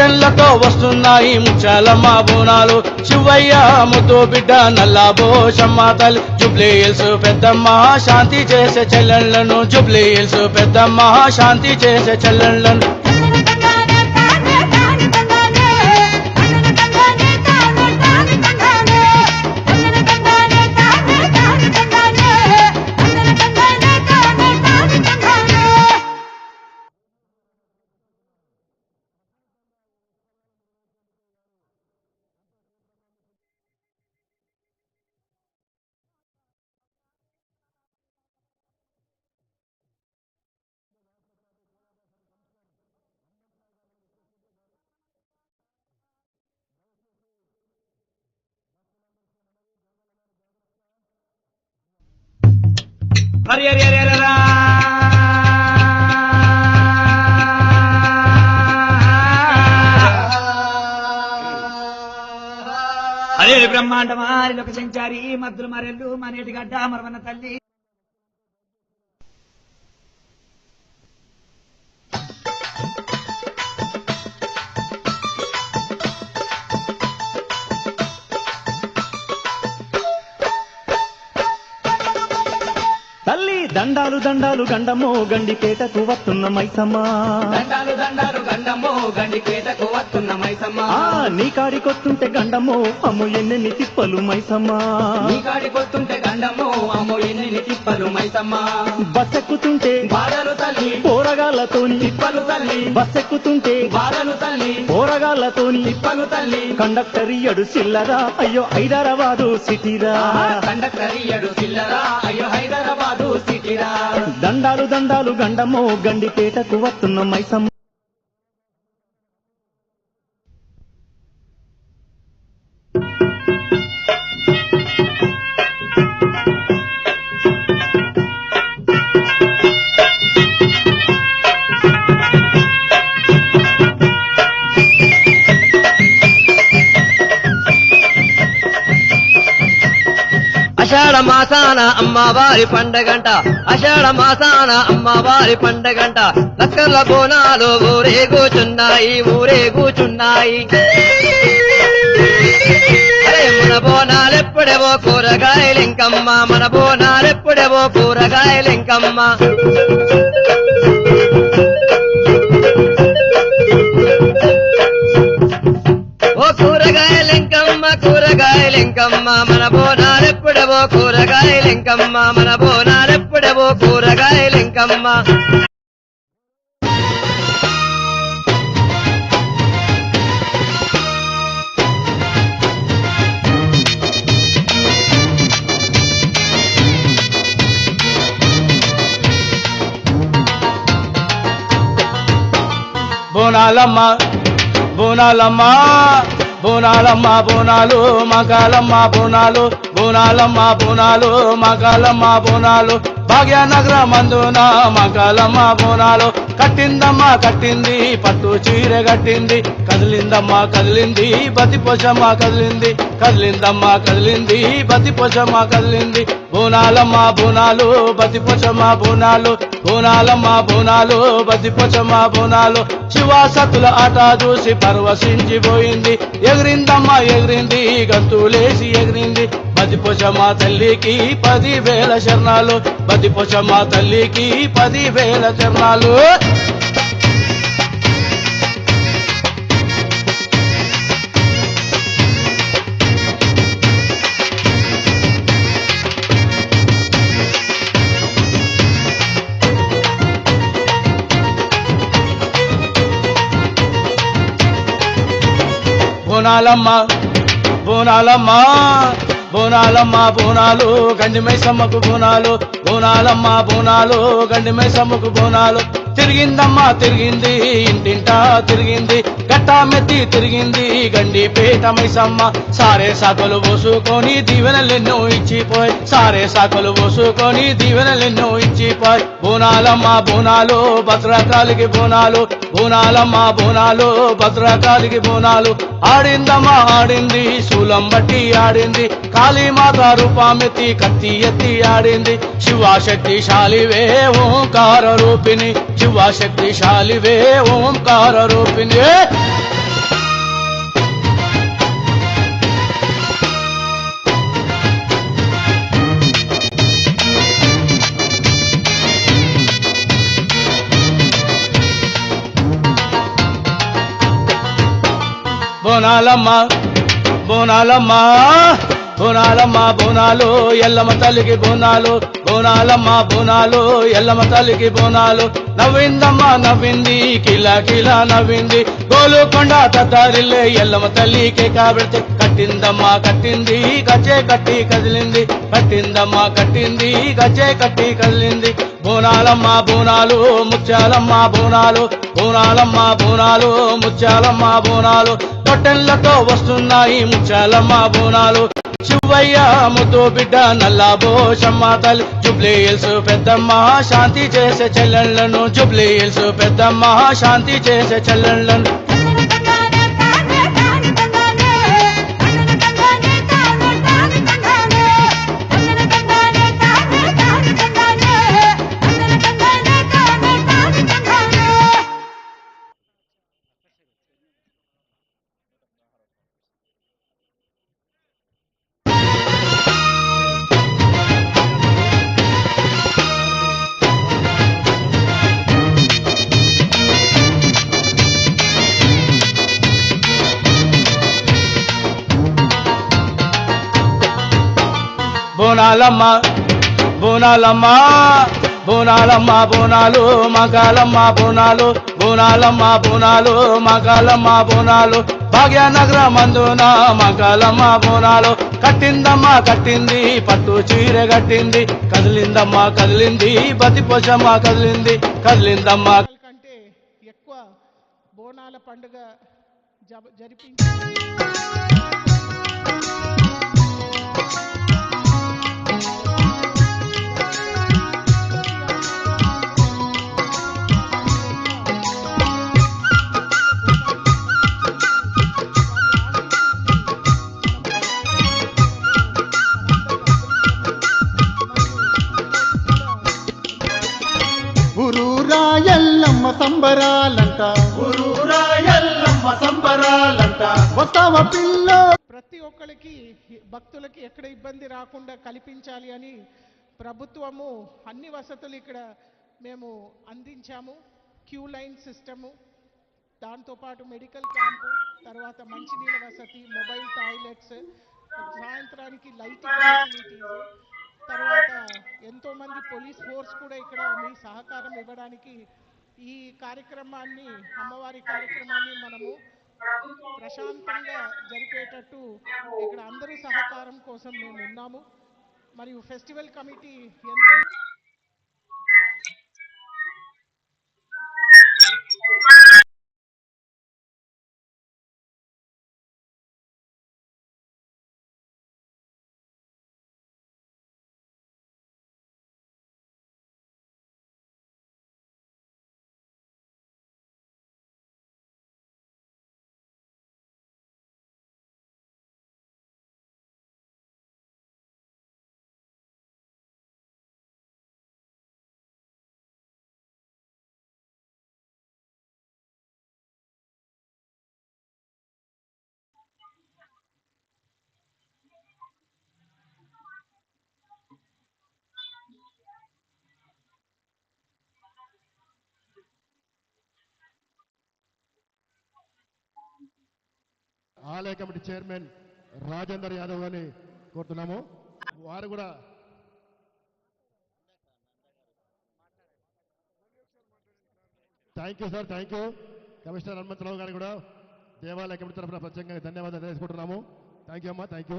కట్టెళ్ళతో వస్తున్నాయి ముచ్చాలమ్మ బోనాలు శివయ్య ముద్దు బిడ్డ నల్లా బోషమ్మ తల్లి జుబ్లీ హిల్స్ పెద్దమ్మ శాంతి చేసే చెల్లెళ్ళను జుబ్లీ హిల్స్ పెద్దమ్మ శాంతి చేసే చెల్లెళ్ళను హరి హరి హరి హరి రా. హరి లోక సంచారి మద్దులు మరెల్లు మనేటి గడ్డ మరవన్న తల్లి దండాలు గండమో గండిపేటకు వస్తున్న మైసమ్మా. దండాలు దండాలు గండము గండిపేటకు వస్తున్న మైసమ్మ. నీ కాడికొస్తుంటే గండమో అమ్ము ఎన్నెన్ని తిప్పలు మైసమ్మా. నీ కాడికొస్తుంటే గండము అమ్మో ఎన్ని తిప్పలు మైసమ్మ. బస్సెక్కుతుంటే బాధలు తల్లి పోరగాళ్ళతోని తిప్పలు తల్లి. బస్సెక్కుతుంటే బాధలు తల్లి. పోరగాళ్ళతోని తిప్పలు తల్లి. కండక్టర్ ఇయ్యడు చిల్లరా అయ్యో హైదరాబాదు సిటీరా. కండక్టర్ ఇయ్యడు చిల్లరా అయ్యో హైదరాబాదు సిటీరా. దండాలు దండాలు గండమో గండిపేటకు వస్తున్న మైసమ్మ మాసాన అమ్మవారి పండగంట. అషాఢ మాసాన అమ్మవారి పండగంట. లక్కర్ల బోనాలు ఊరే కూచున్నాయి ఊరే కూచున్నాయి. మన బోనాలెప్పుడేవో కూరగాయలింకమ్మ మన బోనాలెప్పుడేవో కూరగాయలింకమ్మ ఓ కూరగాయలింకమ్మ కూరగాయలింకమ్మ మన బోనాలెప్పుడేవో కూరగాయలింకమ్మ మన బోనాలెప్పుడేవో కూరగాయలింకమ్మ. బోనాలమ్మ బోనాలమ్మ. బోనాలమ్మ బోనాలు మకాలమ్మ బోనాలు. బోనాలమ్మ బోనాలు మకాలమ్మ బోనాలు. భాగ్యనగర మందున మకాలమ్మ బోనాలు కట్టిందమ్మ కట్టింది పట్టు చీర కట్టింది కదిలిందమ్మ కదిలింది బతి పొచ్చమ్మ కదిలింది కదిలిందమ్మ కదిలింది బతి పొచ్చమ్మ కదిలింది. బోనాలమ్మ బోనాలు బతి పొచ్చమ్మ బోనాలు బోనాలమ్మ బోనాలు బతి పొచ్చమ్మ బోనాలు. శివాసతుల ఆట చూసి పరవశించిపోయింది. ఎగిరిందమ్మ ఎగిరింది గంతులేసి ఎగిరింది. బతిపోచమ్మ తల్లికి పది వేల శరణాలు బతిపోచమ్మ తల్లికి పది వేల శరణాలు. బోనాలమ్మ బోనాలమ్మ. బోనాలమ్మ బోనాలు గండిమై సమ్మకు బోనాలు. బోనాలమ్మ బోనాలు గండిమై సమ్మకు బోనాలు. తిరిగిందమ్మా తిరిగింది ఇంటింటా తిరిగింది. గట్టామెత్తి తిరిగింది గండి పేట మైసమ్మ. సారే సాకులు పోసుకొని దీవెనలెన్నో ఇచ్చిపోయి. సారే సాకులు పోసుకొని దీవెనలెన్నో ఇచ్చిపోయి. బోనాలమ్మ బోనాలు భద్రకాలికి బోనాలు. బోనాలమ్మ బోనాలు భద్రకాలికి బోనాలు. ఆడిందమ్మా ఆడింది శూలం బట్టి ఆడింది. కాళీమాత రూపామెత్తి కత్తి ఎత్తి ఆడింది. శివశక్తి శాలివే ఓంకార రూపిణి. శివ శివ శక్తిశాలివే ఓంకార రూపిణే బోనాలమ్మ బోనాలమ్మ బోనాలమ్మ బోనాలు ఎల్లమ్మ తల్లికి బోనాలు. బోనాలమ్మ బోనాలు ఎల్లమ్మ తల్లికి బోనాలు. నవ్విందమ్మ నవ్వింది కిలా కిలా నవ్వింది. గోలుకొండ తత్తారిల్లే ఎల్లమ్మ తల్లికి కాబడితే కట్టిందమ్మ కట్టింది గచ్చే కట్టి కదిలింది. కట్టిందమ్మ కట్టింది గచ్చే కట్టి కదిలింది. బోనాలమ్మ బోనాలు ముత్యాలమ్మ బోనాలు. బోనాలమ్మ బోనాలు ముత్యాలమ్మ బోనాలు. తొట్టెళ్ళతో వస్తున్నాయి ముత్యాలమ్మ బోనాలు. శివయ్య ముద్దు బిడ్డ నల్లా బోషమ్మ తల్లి. జుబ్లీ హిల్స్ పెద్దమ్మ శాంతి చేసే చెల్లెళ్ళను జుబ్లీ హిల్స్ పెద్దమ్మ శాంతి చేసే చెల్లెళ్ళను బోనాలమ్మ బోనాలమ్మ బోనాలమ్మ బోనాలు మగాలమ్మ బోనాలు బోనాలమ్మ బోనాలు మగాలమ్మ బోనాలు. భాగ్యనగరం మందున మగాలమ్మ బోనాలు. కట్టిందమ్మ కట్టింది పట్టు చీర కట్టింది. కదిలిందమ్మ కదిలింది బతిపోషమ్మ కదిలింది. కదిలిందమ్మ. కంటే ఎక్కువ బోనాల పండుగ జరిపించింది. ఊరూరా ఎల్లమ్మ సంబరాలంట. ఊరూరా ఎల్లమ్మ సంబరాలంట. వస్తావ పిల్ల. ప్రతి ఒక్కరికి భక్తులకి ఎక్కడ ఇబ్బంది రాకుండా కల్పించాలి అని ప్రభుత్వము అన్ని వసతులు ఇక్కడ మేము అందించాము. క్యూ లైన్ సిస్టము దాంతోపాటు మెడికల్ క్యాంపు తర్వాత మంచినీళ్ళ వసతి మొబైల్ టాయిలెట్స్ సాయంత్రానికి లైటింగ్ ఫెసిలిటీస్ తర్వాత ఎంతోమంది పోలీస్ ఫోర్స్ కూడా ఇక్కడ మీ సహకారం ఇవ్వడానికి ఈ కార్యక్రమాన్ని అమ్మవారి కార్యక్రమాన్ని మనము ప్రశాంతంగా జరిపేటట్టు ఇక్కడ అందరూ సహకారం కోసం మేము ఉన్నాము. మరియు ఫెస్టివల్ కమిటీ ఎంతో ఆలయ కమిటీ చైర్మన్ రాజేందర్ యాదవ్ అని కోరుతున్నాము. వారు కూడా thank you sir thank you commissioner Hanumantharao garu కూడా దేవాలయ కమిటీ తరఫున ప్రత్యేకంగా ధన్యవాదాలు తెలుసుకుంటున్నాము థ్యాంక్ యూ అమ్మా. థ్యాంక్ యూ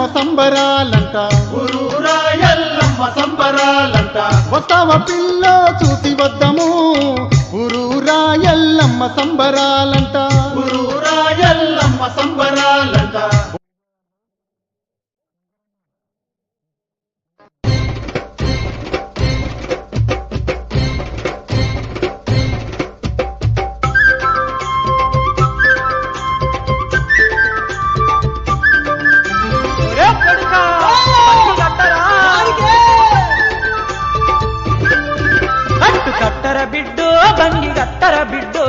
సంబరాలంట. ఊరూరా ఎల్లమ్మ సంబరాలంట. వస్తావ పిల్ల చూసి వద్దము. ఊరూరా ఎల్లమ్మ సంబరాలంట. కట్టర బిడ్డో.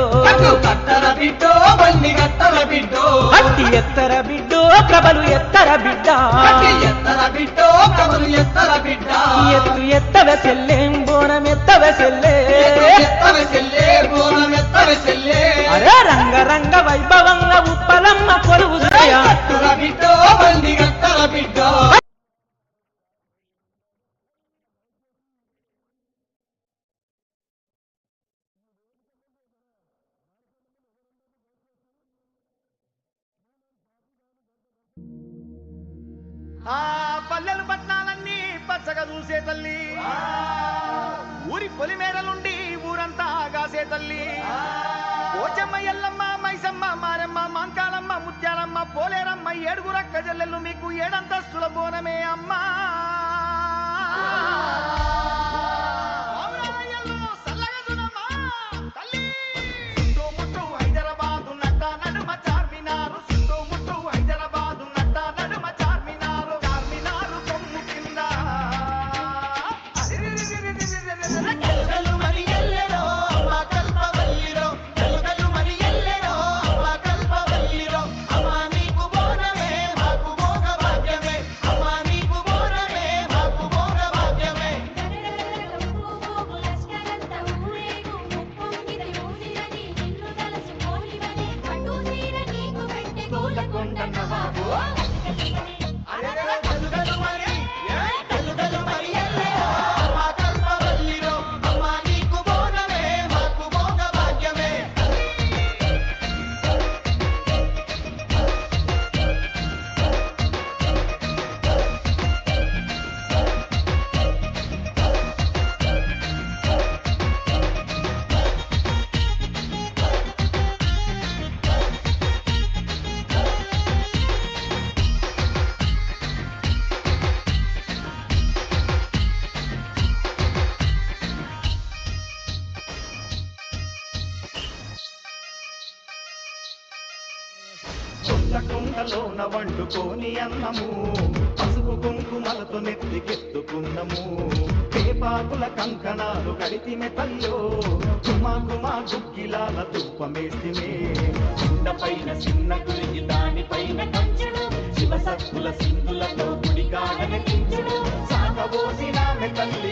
కట్టర బిడ్డో బండి కట్టర బిడ్డో. అట్టి ఎత్తర బిడ్డో ప్రభలు ఎత్తర బిడ్డ. ఎత్తర బిడ్డో కబలు ఎత్తర బిడ్డ. ఎత్తు ఎత్తవ సెల్లేం బోనం ఎత్తవ సెల్లే ఎత్తర సెల్లే బోనం ఎత్తర సెల్లే అరే రంగ రంగ వైభవంగా ఉప్పలమ్మ కొలువు బిడ్డో బండి కట్టర బిడ్డో. ఆ పల్లెలు పట్నాలన్నీ పచ్చగా చూసే తల్లి. ఊరి పొలిమేరలుండి ఊరంతా గాసే తల్లి. పోచమ్మ ఎల్లమ్మ మైసమ్మ మారమ్మ మాంకాలమ్మ ముత్యాలమ్మ పోలేరమ్మ ఏడుగురక్క జల్లెలు మీకు ఏడంతస్తుల బోనమే అమ్మా. కుండలోన వండుకోని అన్నము. పసుపు కుంకుమలతో నెత్తికెత్తుకున్నము. పేపాకుల కంకణాలు కడితిమె తల్లో. కుమా కుమా గుగ్గిలాల తుప్పమేసిమే కుండ పైన చిన్న గురిగి దానిపైన కంచుడు శివసత్తుల సింధులతో గుడిగాడని కించుడు సాగబోసిన తల్లి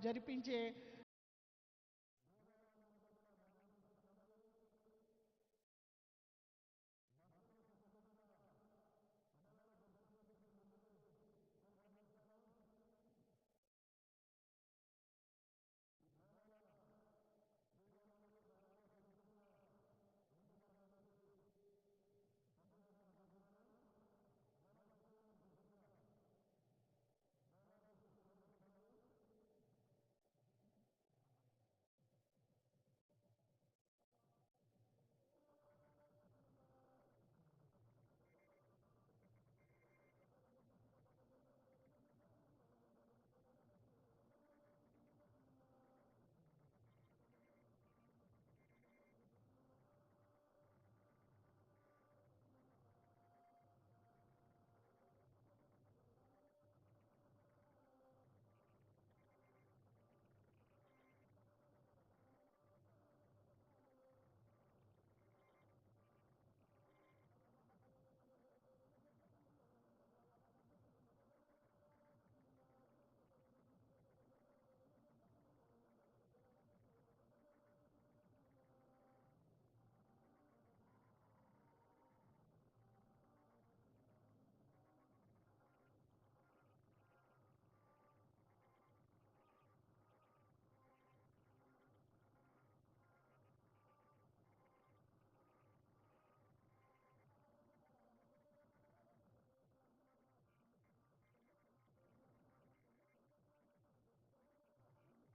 జరిపించే